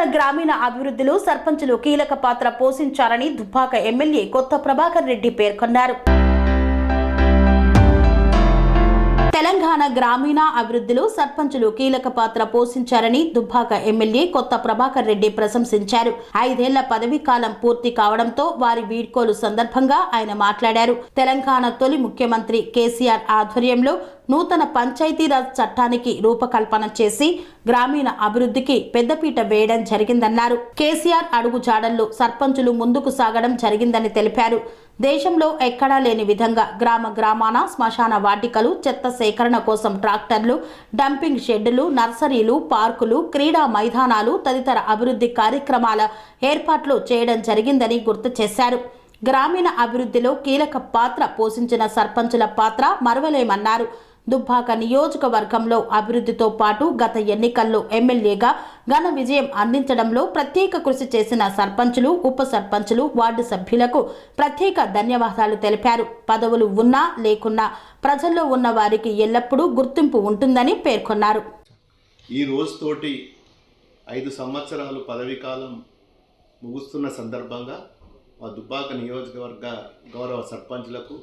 తెలంగాణ గ్రామీణ అభివృద్ధిలో సర్పంచులు కీలక పాత్ర పోషించారని దుబ్బాక ఎమ్మెల్యే కొత్త ప్రభాకర్ రెడ్డి పేర్కొన్నారు. తెలంగాణ గ్రామీణ అభివృద్ధిలో సర్పంచులు కీలక పాత్ర పోషించారని దుబ్బాక ఎమ్మెల్యే కొత్త ప్రభాకర్ రెడ్డి ప్రశంసించారు. ఐదేళ్ళ పదవీ కాలం పూర్తి కావడంతో వారి వీడ్కోలు సందర్భంగా ఆయన మాట్లాడారు. తెలంగాణ తొలి ముఖ్యమంత్రి కేసీఆర్ ఆధ్వర్యంలో నూతన పంచాయతీరాజ్ చట్టానికి రూపకల్పన చేసి గ్రామీణ అభివృద్ధికి పెద్దపీట వేయడం జరిగిందన్నారు. కేసీఆర్ అడుగు జాడల్లో సర్పంచులు ముందుకు సాగడం జరిగిందని తెలిపారు. దేశంలో ఎక్కడా లేని విధంగా గ్రామ గ్రామాన శ్మశాన వాటికలు చెత్త సేకరణ కోసం ట్రాక్టర్లు డంపింగ్ షెడ్లు నర్సరీలు పార్కులు క్రీడా మైదానాలు తదితర అభివృద్ధి కార్యక్రమాల ఏర్పాట్లు చేయడం జరిగిందని గుర్తు చేశారు. గ్రామీణ అభివృద్ధిలో కీలక పాత్ర పోషించిన సర్పంచుల పాత్ర మరవలేమన్నారు. దుబ్బాక నియోజకవర్గంలో అభివృద్ధితో పాటు గత ఎన్నికల్లో ఎమ్మెల్యేగా ఘన విజయం అందించడంలో ప్రత్యేక కృషి చేసిన సర్పంచులు ఉప సర్పంచులు వార్డు సభ్యులకు ప్రత్యేక ధన్యవాదాలు తెలిపారు. పదవులు ఉన్నా లేకున్నా ప్రజల్లో ఉన్న వారికి ఎల్లప్పుడూ గుర్తింపు ఉంటుందని పేర్కొన్నారు. ఈ రోజుతోటి ఐదు సంవత్సరాలు పదవీకాలం ముగుస్తున్న సందర్భంగా మా దుబ్బాక నియోజకవర్గ గౌరవ సర్పంచ్లకు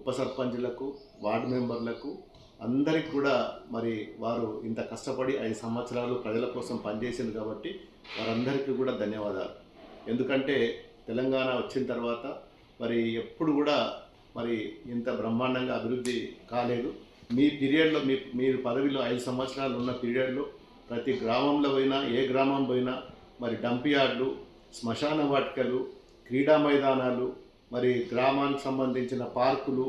ఉప సర్పంచ్లకు వార్డు మెంబర్లకు అందరికి కూడా మరి వారు ఇంత కష్టపడి ఐదు సంవత్సరాలు ప్రజల కోసం పనిచేసింది కాబట్టి వారందరికీ కూడా ధన్యవాదాలు. ఎందుకంటే తెలంగాణ వచ్చిన తర్వాత మరి ఎప్పుడు కూడా మరి ఇంత బ్రహ్మాండంగా అభివృద్ధి కాలేదు. మీ పీరియడ్లో మీ మీరు పదవిలో ఐదు సంవత్సరాలు ఉన్న పీరియడ్లో ప్రతి గ్రామంలో పోయినా ఏ గ్రామం పోయినా మరి డంప్ యార్డులు శ్మశాన వాటికలు క్రీడా మైదానాలు మరి గ్రామానికి సంబంధించిన పార్కులు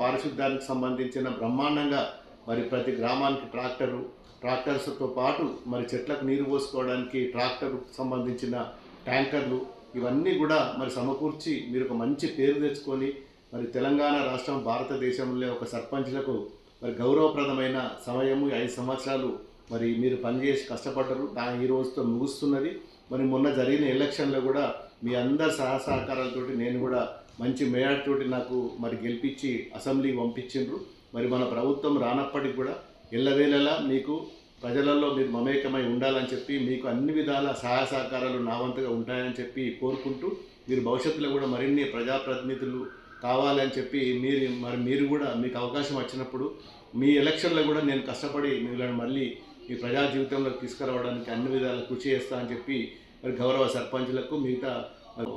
పారిశుద్ధ్యానికి సంబంధించిన బ్రహ్మాండంగా మరి ప్రతి గ్రామానికి ట్రాక్టరు ట్రాక్టర్స్తో పాటు మరి చెట్లకు నీరు పోసుకోవడానికి ట్రాక్టర్ సంబంధించిన ట్యాంకర్లు ఇవన్నీ కూడా మరి సమకూర్చి మీరు ఒక మంచి పేరు తెచ్చుకొని మరి తెలంగాణ రాష్ట్రం భారతదేశంలో ఒక సర్పంచ్లకు మరి గౌరవప్రదమైన సమయము ఐదు సంవత్సరాలు మరి మీరు పనిచేసి కష్టపడ్డరు. దాని ఈ రోజుతో ముగుస్తున్నది. మరి మొన్న జరిగిన ఎలక్షన్లో కూడా మీ అందరి సహా సహకారాలతోటి నేను కూడా మంచి మేయర్ తోటి నాకు మరి గెలిపించి అసెంబ్లీకి పంపించిండ్రు. మరి మన ప్రభుత్వం రానప్పటికి కూడా ఎల్లవేళలా మీకు ప్రజలలో మీరు మమేకమై ఉండాలని చెప్పి మీకు అన్ని విధాల సహాయ సహకారాలు నా వంతుగా ఉంటాయని చెప్పి కోరుకుంటూ మీరు భవిష్యత్తులో కూడా మరిన్ని ప్రజాప్రతినిధులు కావాలని చెప్పి మీరు మరి మీరు కూడా మీకు అవకాశం వచ్చినప్పుడు మీ ఎలక్షన్లో కూడా నేను కష్టపడి మిమ్మల్ని మళ్ళీ మీ ప్రజా జీవితంలోకి తీసుకురావడానికి అన్ని విధాలు కృషి చేస్తా అని చెప్పి మరి గౌరవ సర్పంచులకు మిగతా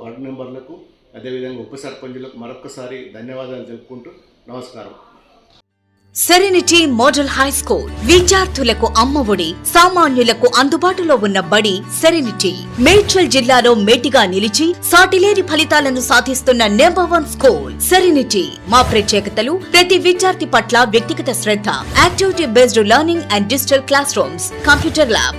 వార్డు మెంబర్లకు అదేవిధంగా ఉప సర్పంచులకు మరొకసారి ధన్యవాదాలు తెలుపుకుంటూ నమస్కారం. సెరెనిటీ మోడల్ హై స్కూల్ విద్యార్థులకు అమ్మఒడి సామాన్యులకు అందుబాటులో ఉన్న బడి సెరెనిటీ. మేడ్చల్ జిల్లాలో మేటిగా నిలిచి సాటిలేని ఫలితాలను సాధిస్తున్న నెంబర్ వన్ స్కూల్ సెరెనిటీ. మా ప్రత్యేకతలు ప్రతి విద్యార్థి పట్ల వ్యక్తిగత శ్రద్ధ activity based learning and digital classrooms computer lab.